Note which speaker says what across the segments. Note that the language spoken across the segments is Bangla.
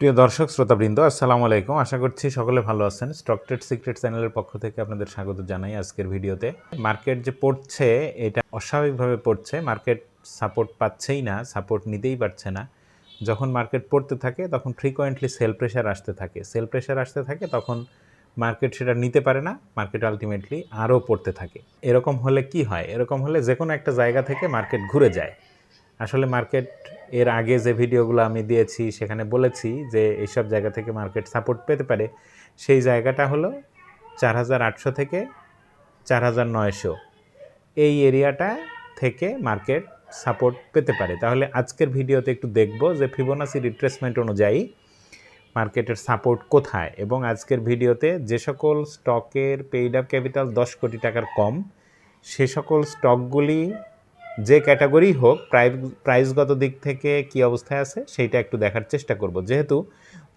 Speaker 1: প্রিয় দর্শক, শ্রোতাবৃন্দ, আসসালামু আলাইকুম। আশা করছি সকলে ভালো আছেন। স্টক ট্রেড সিক্রেট চ্যানেলের পক্ষ থেকে আপনাদের স্বাগত জানাই আজকের ভিডিওতে। মার্কেট যে পড়ছে, এটা অস্বাভাবিকভাবে পড়ছে। মার্কেট সাপোর্ট পাচ্ছেই না সাপোর্ট নিতেই পারছে না। যখন মার্কেট পড়তে থাকে, তখন ফ্রিকোয়েন্টলি সেল প্রেশার আসতে থাকে। সেল প্রেশার আসতে থাকে, তখন মার্কেট সেটা নিতে পারে না মার্কেট আলটিমেটলি আরও পড়তে থাকে। এরকম হলে কি হয়? এরকম হলে যে কোনো একটা জায়গা থেকে মার্কেট ঘুরে যায়। আসলে মার্কেট এর আগে যে ভিডিওগুলো আমি দিয়েছি, সেখানে বলেছি যে এইসব জায়গা থেকে মার্কেট সাপোর্ট পেতে পারে। সেই জায়গাটা হলো চার হাজার আটশো থেকে চার হাজার নয়শো। এই এরিয়াটা থেকে মার্কেট সাপোর্ট পেতে পারে। তাহলে আজকের ভিডিওতে একটু দেখব যে ফিবোনাসি রিট্রেসমেন্ট অনুযায়ী মার্কেটের সাপোর্ট কোথায় এবং আজকের ভিডিওতে যে সকল স্টকের পেইড আপ ক্যাপিটাল দশ কোটি টাকার কম, সে সকল স্টকগুলি যে ক্যাটাগরি হোক, প্রাইস, প্রাইসগত দিক থেকে কি অবস্থায় আছে, সেইটা একটু দেখার চেষ্টা করব। যেহেতু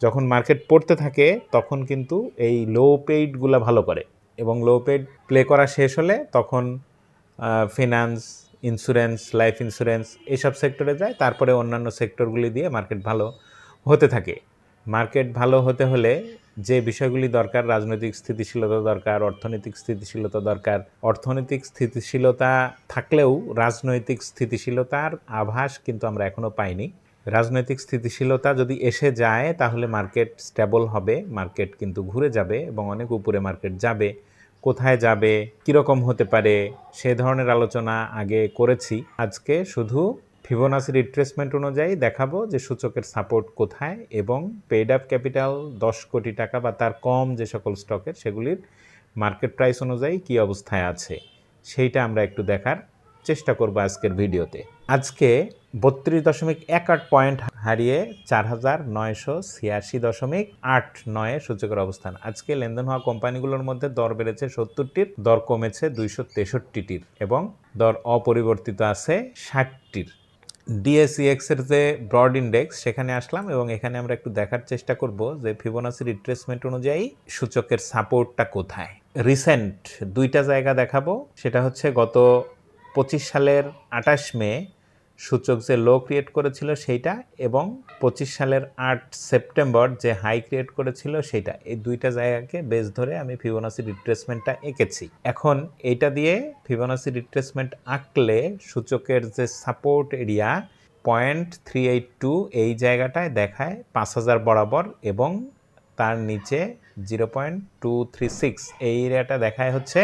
Speaker 1: যখন মার্কেট পড়তে থাকে, তখন কিন্তু এই লো পেইডগুলো ভালো করে এবং লো পেইড প্লে করা শেষ হলে তখন ফিনান্স ইন্স্যুরেন্স লাইফ ইন্স্যুরেন্স এইসব সেক্টরে যায়। তারপরে অন্যান্য সেক্টরগুলি দিয়ে মার্কেট ভালো হতে থাকে। মার্কেট ভালো হতে হলে যে বিষয়গুলি দরকার, রাজনৈতিক স্থিতিশীলতা দরকার, অর্থনৈতিক স্থিতিশীলতা দরকার, অর্থনৈতিক স্থিতিশীলতা থাকলেও রাজনৈতিক স্থিতিশীলতার আভাস কিন্তু আমরা এখনও পাইনি। রাজনৈতিক স্থিতিশীলতা যদি এসে যায়, তাহলে মার্কেট স্টেবল হবে, মার্কেট কিন্তু ঘুরে যাবে এবং অনেক উপরে মার্কেট যাবে। কোথায় যাবে, কীরকম হতে পারে, সে ধরনের আলোচনা আগে করেছি। আজকে শুধু ফিবোনাসি রিট্রেসমেন্ট অনুযায়ী দেখাবো যে সূচকের সাপোর্ট কোথায় এবং পেড আপ ক্যাপিটাল দশ কোটি টাকা বা তার কম যে সকল স্টকের সেগুলির মার্কেট প্রাইস অনুযায়ী কী অবস্থায় আছে, সেইটা আমরা একটু দেখার চেষ্টা করব আজকের ভিডিওতে। আজকে বত্রিশ দশমিক এক আট পয়েন্ট হারিয়ে চার হাজার নয়শো ছিয়াশি দশমিক আট নয়ে সূচকের অবস্থান। আজকে লেনদেন হওয়া কোম্পানিগুলোর মধ্যে দর বেড়েছে সত্তরটির, দর কমেছে দুইশো তেষট্টিটির এবং দর অপরিবর্তিত আছে ষাটটির। ডিএসইএক্স এর যে ব্রড ইন্ডেক্স সেখানে আসলাম এবং এখানে আমরা একটু দেখার চেষ্টা করব যে ফিবোনাসি রিট্রেসমেন্ট অনুযায়ী সূচকের সাপোর্টটা কোথায়। রিসেন্ট দুইটা জায়গা দেখাবো, সেটা হচ্ছে গত পঁচিশ সালের আঠাশ মে সূচক যে লো ক্রিয়েট করেছিল সেইটা এবং পঁচিশ সালের আট সেপ্টেম্বর যে হাই ক্রিয়েট করেছিল সেইটা। এই দুইটা জায়গাকে বেস ধরে আমি ফিবোনাসি রিট্রেসমেন্টটা এঁকেছি। এখন এইটা দিয়ে ফিবোনাসি রিট্রেসমেন্ট আঁকলে সূচকের যে support area point three eight two এই জায়গাটায় দেখায় পাঁচ হাজার বরাবর এবং তার নিচে zero point two three six এই এরিয়াটা দেখায় হচ্ছে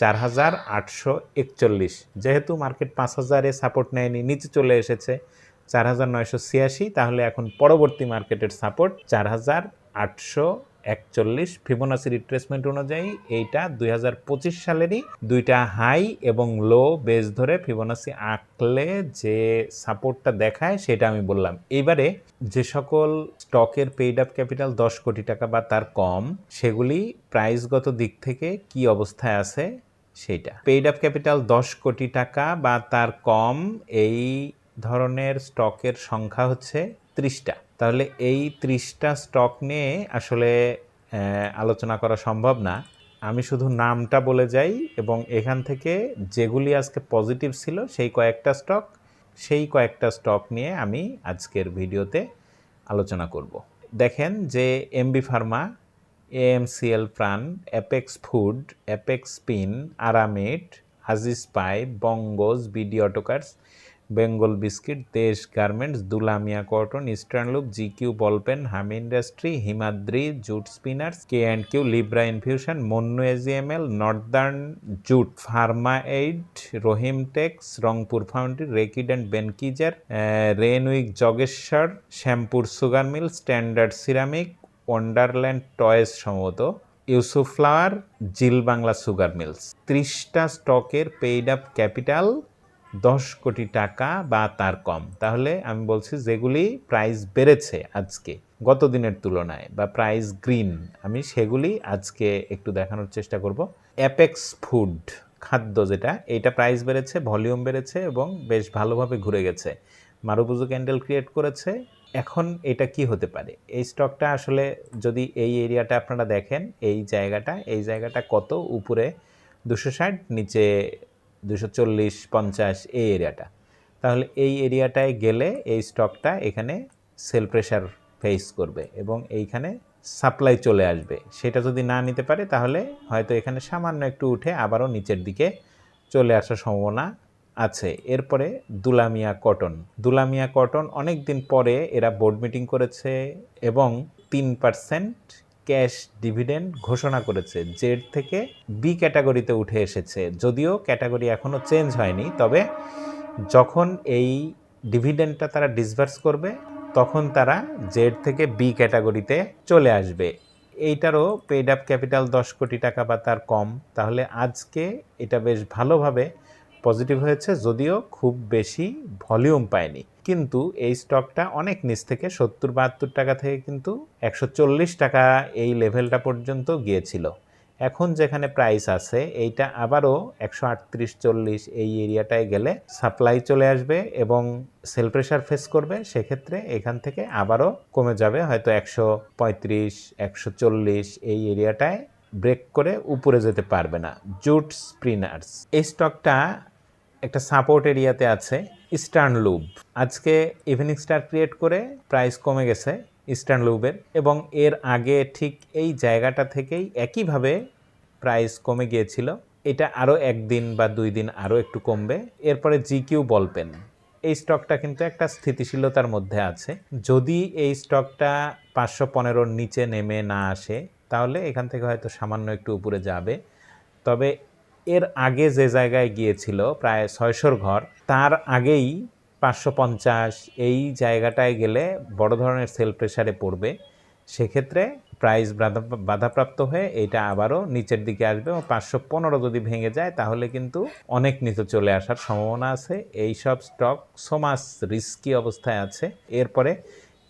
Speaker 1: চার হাজার আটশো একচল্লিশ। যেহেতু মার্কেট পাঁচ হাজারে সাপোর্ট নেয়নি, নিচে চলে এসেছে চার হাজার নয়শো ছিয়াশি, তাহলে এখন পরবর্তী মার্কেটের সাপোর্ট চার হাজার আটশো একচল্লিশ। ফিবোনাসি রিট্রেসমেন্ট অনুযায়ী এইটা দুই হাজার পঁচিশ সালেরই দুইটা হাই এবং লো বেস ধরে ফিবোনাসি আঁকলে যে সাপোর্টটা দেখায় সেটা আমি বললাম। এইবারে যে সকল স্টকের পেইড আপ ক্যাপিটাল দশ কোটি টাকা বা তার কম, সেগুলি প্রাইসগত দিক থেকে কি অবস্থায় আছে সেইটা। পেইড আপ ক্যাপিটাল দশ কোটি টাকা বা তার কম এই ধরনের স্টকের সংখ্যা হচ্ছে ত্রিশটা। তাহলে এই ত্রিশটা স্টক নিয়ে আসলে আলোচনা করা সম্ভব না। আমি শুধু নামটা বলে যাই এবং এখান থেকে যেগুলি আজকে পজিটিভ ছিল সেই কয়েকটা স্টক, সেই কয়েকটা স্টক নিয়ে আমি আজকের ভিডিওতে আলোচনা করব। দেখেন যে MB pharma AMCL Pran Apex food Apex pin Aramit হাজিস pipe Bangas BD autocars Bengal biscuit Desh garments Dulamia cotton eastern lube GQ ballpen হাম industry Himadri jute spinners K and Q Libra infusion Monno AGML northern jute pharma aid Rahim tex Rangpur foundry Reckitt and Benckiser Renwick জগেশ্বর Shyampur sugar mill standard ceramic wonderland toys সম্ভবত Yusuf flour zeal Bangla sugar mills ত্রিশটা স্টকের পেইড আপ ক্যাপিটাল দশ কোটি টাকা বা তার কম। তাহলে আমি বলছি যেগুলি প্রাইস বেড়েছে আজকে গত দিনের তুলনায় বা প্রাইস গ্রিন আমি সেগুলি আজকে একটু দেখানোর চেষ্টা করব। অ্যাপেক্স ফুড খাদ্য যেটা এটা প্রাইস বেড়েছে ভলিউম বেড়েছে এবং বেশ ভালোভাবে ঘুরে গেছে। মারুপুজো ক্যান্ডেল ক্রিয়েট করেছে এখন এটা কি হতে পারে? এই স্টকটা আসলে যদি এই এরিয়াটা আপনারা দেখেন, এই জায়গাটা এই জায়গাটা কত? উপরে দুশো ষাট, নিচে দুশো চল্লিশ, পঞ্চাশ, এই এরিয়াটা তাহলে এই এরিয়াটায় গেলে এই স্টকটা এখানে সেল প্রেশার ফেস করবে এবং এইখানে সাপ্লাই চলে আসবে। সেটা যদি না নিতে পারে, তাহলে হয়তো এখানে সামান্য একটু উঠে আবারও নিচের দিকে চলে আসার সম্ভাবনা আছে। এরপরে দুলামিয়া কটন। দুলামিয়া কটন অনেক দিন পরে এরা বোর্ড মিটিং করেছে এবং তিন পার্সেন্ট ক্যাশ ডিভিডেন্ড ঘোষণা করেছে। জেড থেকে বি ক্যাটাগরিতে উঠে এসেছে। যদিও ক্যাটাগরি এখনও চেঞ্জ হয়নি, তবে যখন এই ডিভিডেন্ডটা তারা ডিসবার্স করবে, তখন তারা জেড থেকে বি ক্যাটাগরিতে চলে আসবে। এইটারও পেড আপ ক্যাপিটাল দশ কোটি টাকা বা তার কম। তাহলে আজকে এটা বেশ ভালোভাবে পজিটিভ হয়েছে, যদিও খুব বেশি ভলিউম পায়নি। কিন্তু এই স্টকটা অনেক নিচ থেকে, সত্তর বাহাত্তর টাকা থেকে কিন্তু একশো চল্লিশ টাকা এই লেভেলটা পর্যন্ত গিয়েছিল। এখন যেখানে প্রাইস আছে, এইটা আবারও একশো আটত্রিশ, চল্লিশ এই এরিয়াটায় গেলে সাপ্লাই চলে আসবে এবং সেল প্রেশার ফেস করবে, সেক্ষেত্রে এখান থেকে আবারও কমে যাবে। হয়তো একশো পঁয়ত্রিশ, একশো চল্লিশ এই এরিয়াটায় ব্রেক করে উপরে যেতে পারবে না। Jute spinners. এই স্টকটা একটা সাপোর্ট এরিয়াতে আছে ইস্টার্ন লুব আজকে ইভিনিং স্টার ক্রিয়েট করে প্রাইস কমে গেছে ইস্টার্ন লুবের এবং এর আগে ঠিক এই জায়গাটা থেকেই একইভাবে প্রাইস কমে গিয়েছিল। এটা আরও একদিন বা দুই দিন আরও একটু কমবে। এরপরে জি জিকিউ বলপেন। এই স্টকটা কিন্তু একটা স্থিতিশীলতার মধ্যে আছে। যদি এই স্টকটা পাঁচশো পনেরোর নিচে নেমে না আসে, তাহলে এখান থেকে হয়তো সামান্য একটু উপরে যাবে। তবে এর আগে যে জায়গায় গিয়েছিল, প্রায় ছয়শোর ঘর, তার আগেই পাঁচশো পঞ্চাশ এই জায়গাটায় গেলে বড় ধরনের সেল প্রেশারে পড়বে। সেক্ষেত্রে প্রাইস বাধা, বাধাপ্রাপ্ত হয়ে এটা আবারও নিচের দিকে আসবে এবং পাঁচশো পনেরো যদি ভেঙে যায়, তাহলে কিন্তু অনেক নিচে চলে আসার সম্ভাবনা আছে। এই সব স্টক সোমাস রিস্কি অবস্থায় আছে। এরপরে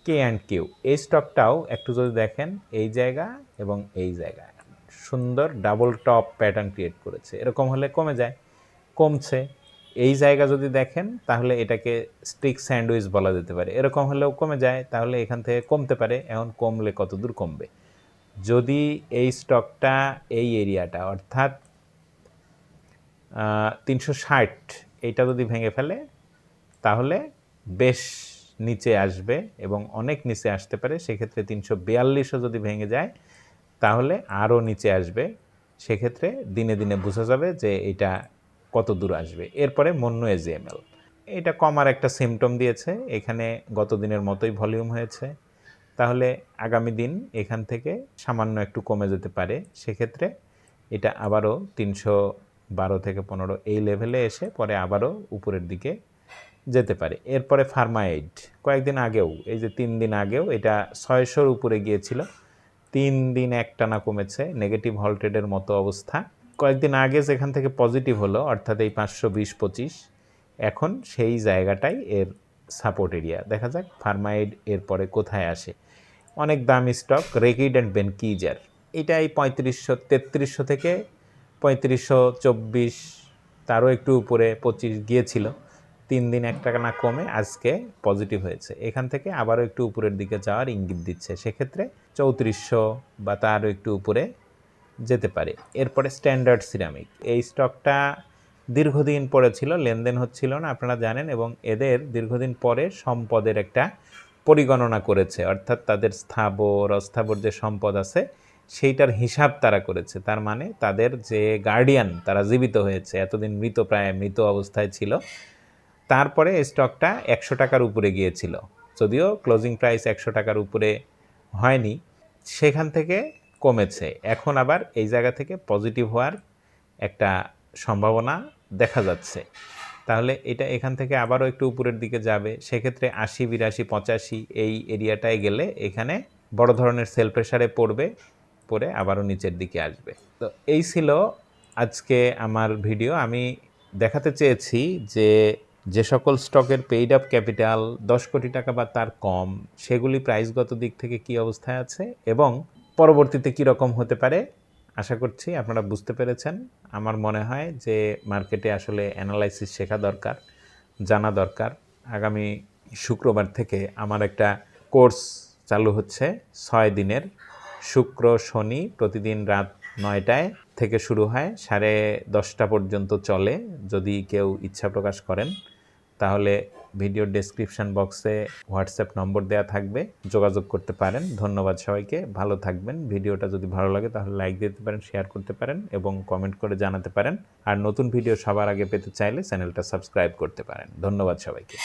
Speaker 1: কে অ্যান্ড কিউ, এই স্টকটাও একটু যদি দেখেন, এই জায়গা এবং এই জায়গা সুন্দর ডাবল টপ প্যাটার্ন ক্রিয়েট করেছে। এরকম হলে কমে যায়। কমছে। এই জায়গা যদি দেখেন, তাহলে এটাকে স্টিক স্যান্ডউইচ বলা যেতে পারে। এরকম হলেও কমে যায়, তাহলে এখান থেকে কমতে পারে। এখন কমলে কত দূর কমবে? যদি এই স্টকটা এই এরিয়াটা অর্থাৎ তিনশো ষাট, এইটা যদি ভেঙে ফেলে, তাহলে বেশ নিচে আসবে এবং অনেক নিচে আসতে পারে। সেক্ষেত্রে তিনশো বিয়াল্লিশও যদি ভেঙে যায় তাহলে আরও নিচে আসবে। সেক্ষেত্রে দিনে দিনে বোঝা যাবে যে এটা কত দূর আসবে। এরপরে মন্নু এজিএমএল এটা কমার একটা সিমটম দিয়েছে। এখানে গত দিনের মতোই ভলিউম হয়েছে। তাহলে আগামী দিন এখান থেকে সামান্য একটু কমে যেতে পারে। সেক্ষেত্রে এটা আবারও তিনশো বারো থেকে পনেরো এই লেভেলে এসে পরে আবারও উপরের দিকে যেতে পারে। এরপরে ফার্মাইড কয়েকদিন আগেও, এই যে তিন দিন আগেও এটা ছয়শোর উপরে গিয়েছিল। তিন দিন একটানা কমেছে নেগেটিভ হল্টেডের মতো অবস্থা। কয়েকদিন আগে যেখান থেকে পজিটিভ হলো, অর্থাৎ এই পাঁচশো বিশ পঁচিশ, এখন সেই জায়গাটাই এর সাপোর্ট এরিয়া দেখা যাক ফার্মাইড এরপরে কোথায় আসে। অনেক দামি স্টক রেকিড অ্যান্ড বেনকিজার এটা এই পঁয়ত্রিশশো, তেত্রিশশো থেকে পঁয়ত্রিশশো চব্বিশ, তারও একটু উপরে পঁচিশ গিয়েছিল। তিন দিন এক টাকা না কমে আজকে পজিটিভ হয়েছে। এখান থেকে আবারও একটু উপরের দিকে যাওয়ার ইঙ্গিত দিচ্ছে। সেক্ষেত্রে চৌত্রিশশো বা তারও একটু উপরে যেতে পারে। এরপরে স্ট্যান্ডার্ড সিরামিক এই স্টকটা দীর্ঘদিন পরে ছিল, লেনদেন হচ্ছিল না, আপনারা জানেন, এবং এদের দীর্ঘদিন পরে সম্পদের একটা পরিগণনা করেছে। অর্থাৎ তাদের স্থাবর, অস্থাবর যে সম্পদ আছে, সেইটার হিসাব তারা করেছে। তার মানে তাদের যে গার্ডিয়ান তারা জীবিত হয়েছে। এতদিন মৃত, প্রায় মৃত অবস্থায় ছিল। তারপরে স্টকটা একশো টাকার উপরে গিয়েছিল। যদিও ক্লোজিং প্রাইস একশো টাকার উপরে হয়নি, সেখান থেকে কমেছে। এখন আবার এই জায়গা থেকে পজিটিভ হওয়ার একটা সম্ভাবনা দেখা যাচ্ছে। তাহলে এটা এখান থেকে আবারও একটু উপরের দিকে যাবে। সেক্ষেত্রে আশি, বিরাশি, পঁচাশি এই এরিয়াটায় গেলে এখানে বড় ধরনের সেল প্রেশারে পড়বে পরে আবারও নিচের দিকে আসবে। তো এই ছিল আজকে আমার ভিডিও আমি দেখাতে চেয়েছি যে যে সকল স্টকের পেইড আপ ক্যাপিটাল দশ কোটি টাকা বা তার কম, সেগুলি প্রাইসগত দিক থেকে কি অবস্থায় আছে এবং পরবর্তীতে কী রকম হতে পারে? আশা করছি আপনারা বুঝতে পেরেছেন। আমার মনে হয় যে মার্কেটে আসলে অ্যানালাইসিস শেখা দরকার, জানা দরকার। আগামী শুক্রবার থেকে আমার একটা কোর্স চালু হচ্ছে ছয় দিনের। শুক্র, শনি প্রতিদিন রাত নয়টায় থেকে শুরু হয়, সাড়ে দশটা পর্যন্ত চলে, যদি কেউ ইচ্ছা প্রকাশ করেন। তাহলে ভিডিও ডেসক্রিপশন বক্সে হোয়াটসঅ্যাপ নম্বর দেওয়া থাকবে, যোগাযোগ করতে পারেন। ধন্যবাদ সবাইকে, ভালো থাকবেন। ভিডিওটা যদি ভালো লাগে তাহলে লাইক দিতে পারেন শেয়ার করতে পারেন এবং কমেন্ট করে জানাতে পারেন। আর নতুন ভিডিও সবার আগে পেতে চাইলে চ্যানেলটা সাবস্ক্রাইব করতে পারেন। ধন্যবাদ সবাইকে।